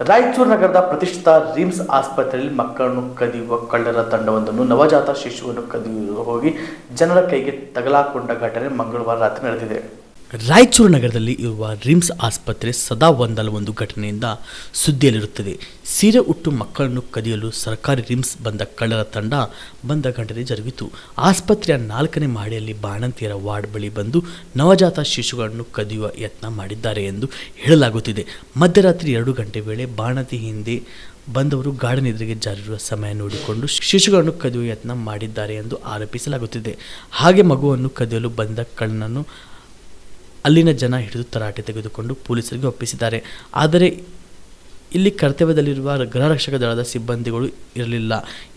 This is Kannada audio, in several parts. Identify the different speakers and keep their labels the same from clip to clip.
Speaker 1: ರಾಯಚೂರು ನಗರದ ಪ್ರತಿಷ್ಠಿತ ರಿಮ್ಸ್ ಆಸ್ಪತ್ರೆಯಲ್ಲಿ ಮಕ್ಕಳನ್ನು ಕದಿಯುವ ಕಳ್ಳರ ತಂಡವೊಂದನ್ನು ನವಜಾತ ಶಿಶುವನ್ನು ಕದಿಯಲು ಹೋಗಿ ಜನರ ಕೈಗೆ ತಗಲಾಕೊಂಡ ಘಟನೆ ಮಂಗಳವಾರ ರಾತ್ರಿ ನಡೆದಿದೆ. ರಾಯಚೂರು ನಗರದಲ್ಲಿ ಇರುವ ರಿಮ್ಸ್ ಆಸ್ಪತ್ರೆ ಸದಾ ಒಂದಲ್ಲ ಒಂದು ಘಟನೆಯಿಂದ ಸುದ್ದಿಯಲ್ಲಿರುತ್ತದೆ. ಸೀರೆ ಉಟ್ಟು ಮಕ್ಕಳನ್ನು ಕದಿಯಲು ಸರ್ಕಾರಿ ರಿಮ್ಸ್ ಬಂದ ಕಳ್ಳರ ತಂಡ ಬಂದ ಘಟನೆ ಜರುಗಿತು. ಆಸ್ಪತ್ರೆಯ ನಾಲ್ಕನೇ ಮಹಡಿಯಲ್ಲಿ ಬಾಣಂತಿಯರ ವಾರ್ಡ್ ಬಳಿ ಬಂದು ನವಜಾತ ಶಿಶುಗಳನ್ನು ಕದಿಯುವ ಯತ್ನ ಮಾಡಿದ್ದಾರೆ ಎಂದು ಹೇಳಲಾಗುತ್ತಿದೆ. ಮಧ್ಯರಾತ್ರಿ ಎರಡು ಗಂಟೆ ವೇಳೆ ಬಾಣಂತಿ ಹಿಂದೆ ಬಂದವರು ಗಾರ್ಡನ್ ಎದುರಿಗೆ ಜಾರಿರುವ ಸಮಯ ನೋಡಿಕೊಂಡು ಶಿಶುಗಳನ್ನು ಕದಿಯುವ ಯತ್ನ ಮಾಡಿದ್ದಾರೆ ಎಂದು ಆರೋಪಿಸಲಾಗುತ್ತಿದೆ. ಹಾಗೆ ಮಗುವನ್ನು ಕದಿಯಲು ಬಂದ ಕಳ್ಳನನ್ನು ಅಲ್ಲಿನ ಜನ ಹಿಡಿದು ತರಾಟೆ ತೆಗೆದುಕೊಂಡು ಪೊಲೀಸರಿಗೆ ಒಪ್ಪಿಸಿದ್ದಾರೆ. ಆದರೆ ಇಲ್ಲಿ ಕರ್ತವ್ಯದಲ್ಲಿರುವ ಗೃಹರಕ್ಷಕ ದಳದ ಸಿಬ್ಬಂದಿಗಳು ಇರಲಿಲ್ಲ.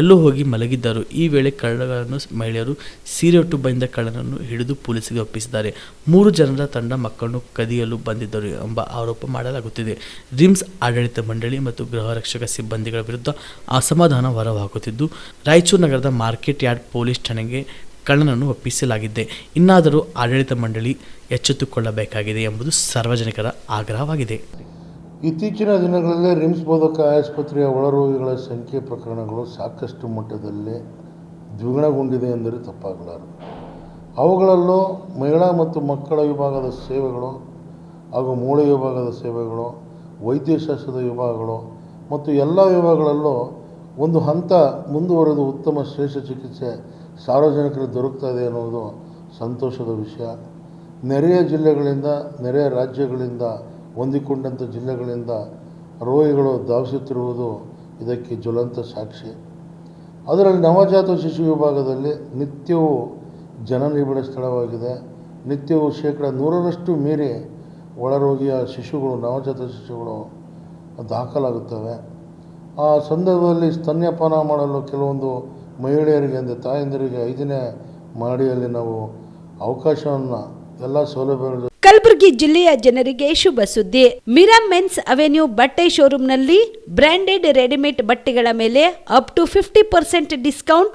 Speaker 1: ಎಲ್ಲೂ ಹೋಗಿ ಮಲಗಿದ್ದರು. ಈ ವೇಳೆ ಕಳ್ಳಗಳನ್ನು ಮಹಿಳೆಯರು ಸೀರೆಯೊಟ್ಟು ಬಂದ ಕಳ್ಳನನ್ನು ಹಿಡಿದು ಪೊಲೀಸರಿಗೆ ಒಪ್ಪಿಸಿದ್ದಾರೆ. ಮೂರು ಜನರ ತಂಡ ಮಕ್ಕಳನ್ನು ಕದಿಯಲು ಬಂದಿದ್ದರು ಎಂಬ ಆರೋಪ ಮಾಡಲಾಗುತ್ತಿದೆ. ರಿಮ್ಸ್ ಆಡಳಿತ ಮಂಡಳಿ ಮತ್ತು ಗೃಹರಕ್ಷಕ ಸಿಬ್ಬಂದಿಗಳ ವಿರುದ್ಧ ಅಸಮಾಧಾನ ಹೊರಹಾಕುತ್ತಿದ್ದು ರಾಯಚೂರು ನಗರದ ಮಾರ್ಕೆಟ್ ಯಾರ್ಡ್ ಪೊಲೀಸ್ ಠಾಣೆಗೆ ಕಳ್ಳನನ್ನು ಒಪ್ಪಿಸಲಾಗಿದೆ. ಇನ್ನಾದರೂ ಆಡಳಿತ ಮಂಡಳಿ ಎಚ್ಚೆತ್ತುಕೊಳ್ಳಬೇಕಾಗಿದೆ ಎಂಬುದು ಸಾರ್ವಜನಿಕರ ಆಗ್ರಹವಾಗಿದೆ.
Speaker 2: ಇತ್ತೀಚಿನ ದಿನಗಳಲ್ಲಿ ರಿಮ್ಸ್ ಬೋಧಕ ಆಸ್ಪತ್ರೆಯ ಒಳರೋಗಿಗಳ ಸಂಖ್ಯೆ ಪ್ರಕರಣಗಳು ಸಾಕಷ್ಟು ಮಟ್ಟದಲ್ಲಿ ದ್ವಿಗುಣಗೊಂಡಿದೆ ಎಂದರೆ ತಪ್ಪಾಗಲಾರದು. ಅವುಗಳಲ್ಲೂ ಮಹಿಳಾ ಮತ್ತು ಮಕ್ಕಳ ವಿಭಾಗದ ಸೇವೆಗಳು ಹಾಗೂ ಮೂಳೆ ವಿಭಾಗದ ಸೇವೆಗಳು, ವೈದ್ಯಶಾಸ್ತ್ರದ ವಿಭಾಗಗಳು ಮತ್ತು ಎಲ್ಲ ವಿಭಾಗಗಳಲ್ಲೂ ಒಂದು ಹಂತ ಮುಂದುವರೆದು ಉತ್ತಮ ಶ್ರೇಷ್ಠ ಚಿಕಿತ್ಸೆ ಸಾರ್ವಜನಿಕರಿಗೆ ದೊರಕ್ತಾ ಇದೆ ಅನ್ನೋದು ಸಂತೋಷದ ವಿಷಯ. ನೆರೆಯ ಜಿಲ್ಲೆಗಳಿಂದ, ನೆರೆಯ ರಾಜ್ಯಗಳಿಂದ, ಹೊಂದಿಕೊಂಡಂಥ ಜಿಲ್ಲೆಗಳಿಂದ ರೋಗಿಗಳು ಧಾವಿಸುತ್ತಿರುವುದು ಇದಕ್ಕೆ ಜ್ವಲಂತ ಸಾಕ್ಷಿ. ಅದರಲ್ಲಿ ನವಜಾತ ಶಿಶು ವಿಭಾಗದಲ್ಲಿ ನಿತ್ಯವೂ ಜನನಿಬಿಡ ಸ್ಥಳವಾಗಿದೆ. ನಿತ್ಯವೂ ಶೇಕಡ ನೂರರಷ್ಟು ಮೀರಿ ಒಳರೋಗಿಯ ಶಿಶುಗಳು, ನವಜಾತ ಶಿಶುಗಳು ದಾಖಲಾಗುತ್ತವೆ. ಆ ಸಂದರ್ಭದಲ್ಲಿ ಸ್ತನ್ಯಪಾನ ಮಾಡಲು ಕೆಲವೊಂದು ಮಹಿಳೆಯರಿಗೆ ಅಂದರೆ ತಾಯಂದಿರಿಗೆ ಐದನೇ ಮಹಡಿಯಲ್ಲಿ ನಾವು ಅವಕಾಶವನ್ನು ಎಲ್ಲ ಸೌಲಭ್ಯಗಳು
Speaker 3: ಕಲಬುರಗಿ ಜಿಲ್ಲೆಯ ಜನರಿಗೆ ಶುಭ ಸುದ್ದಿ. ಮಿರಾ ಮೆನ್ಸ್ ಅವೆನ್ಯೂ ಬಟ್ಟೆ ಶೋರೂಮ್ನಲ್ಲಿ ಬ್ರ್ಯಾಂಡೆಡ್ ರೆಡಿಮೇಡ್ ಬಟ್ಟೆಗಳ ಮೇಲೆ up to fifty percent discount